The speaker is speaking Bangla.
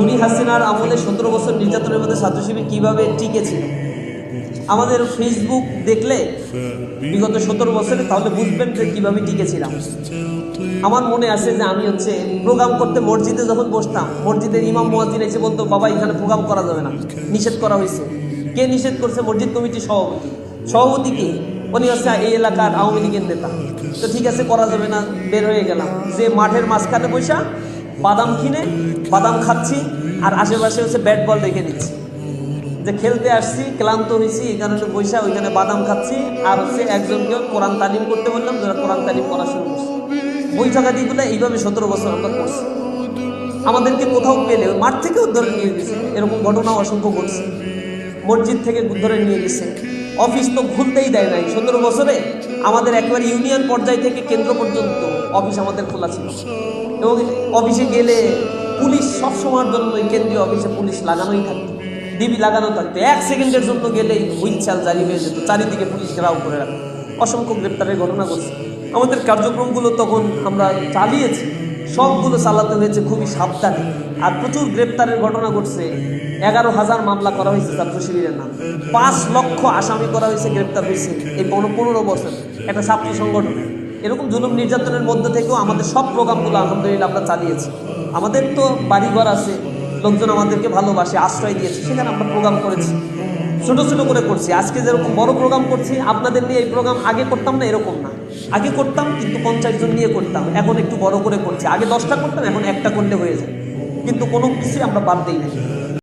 খুনি হাসিনার আমলে সতেরো বছর নির্যাতনের মধ্যে ছাত্র শিবির কীভাবে টিকেছিল আমাদের ফেসবুক দেখলে বিগত সতেরো বছরে তাহলে বুঝবেন যে কীভাবে টিকেছিলাম। আমার মনে আছে যে আমি হচ্ছে প্রোগ্রাম করতে মসজিদে যখন বসতাম, মসজিদের ইমাম মোয়াজিন এসে বলতো, বাবা, এখানে প্রোগ্রাম করা যাবে না। নিষেধ করা হয়েছে। কে নিষেধ করছে? মসজিদ কমিটির সভাপতি। সভাপতি কে? উনি হচ্ছে এই এলাকার আওয়ামী লীগের নেতা। তো ঠিক আছে, করা যাবে না, বের হয়ে গেলাম। যে মাঠের মাঝখানে বৈশা বাদাম কিনে বাদাম খাচ্ছি আর আশেপাশে হচ্ছে ব্যাট বল রেখে দিচ্ছি যে খেলতে আসছি, ক্লান্ত হয়েছি এই কারণে বৈশা ওইখানে বাদাম খাচ্ছি আর হচ্ছে একজনকে কোরআন তালিম করতে বললাম, যারা কোরআন তালিম করা শুরু করছে। বৈঠকাদিগুলো এইভাবে সতেরো বছর আমরা করছি আমাদেরকে কোথাও পেলে মাঠ থেকে উদ্ধরে নিয়ে গেছে। এরকম ঘটনা অসংখ্য ঘটছে। মসজিদ থেকে উদ্ধরে নিয়ে গেছে। অফিস তো খুলতেই দেয় নাই। সতেরো বছরে আমাদের একবার ইউনিয়ন পর্যায় থেকে কেন্দ্র পর্যন্ত অফিস আমাদের খোলা ছিল। এবং অফিসে গেলে পুলিশ সবসময়ের জন্য কেন্দ্রীয় অফিসে পুলিশ লাগানোই থাকতো। ডিবি লাগানো থাকতো। এক সেকেন্ডের জন্য গেলেই হুইলচাল জারি হয়ে যেত, চারিদিকে পুলিশ ঘেরাও করে রাখতো। অসংখ্য গ্রেপ্তারের ঘটনা ঘটছে। আমাদের কার্যক্রমগুলো তখন আমরা চালিয়েছি। সবগুলো চালাতে হয়েছে খুবই সাবধানে। আর প্রচুর গ্রেপ্তারের ঘটনা ঘটছে। এগারো হাজার মামলা করা হয়েছে ছাত্র শিবিরের নাম। পাঁচ লক্ষ আসামি করা হয়েছে, গ্রেপ্তার হয়েছে এই পনেরো বছর। একটা ছাত্র সংগঠন। এরকম জুলুম নির্যাতনের মধ্যে থেকেও আমাদের সব প্রোগ্রামগুলো আলহামদুলিল্লাহ আমরা চালিয়েছি। আমাদের তো বাড়িঘর আছে, লোকজন আমাদেরকে ভালোবাসে, আশ্রয় দিয়েছে, সেখানে আমরা প্রোগ্রাম করেছি। ছোটো ছোটো করে করছি। আজকে যেরকম বড় প্রোগ্রাম করছি, আপনাদের নিয়ে এই প্রোগ্রাম আগে করতাম না, এরকম না। আগে করতাম, কিন্তু পঞ্চাশ জন নিয়ে করতাম। এখন একটু বড় করে করছি। আগে দশটা করতাম, এখন একটা করলে হয়ে যায়। কিন্তু কোনো কিছুই আমরা বাদ দিই না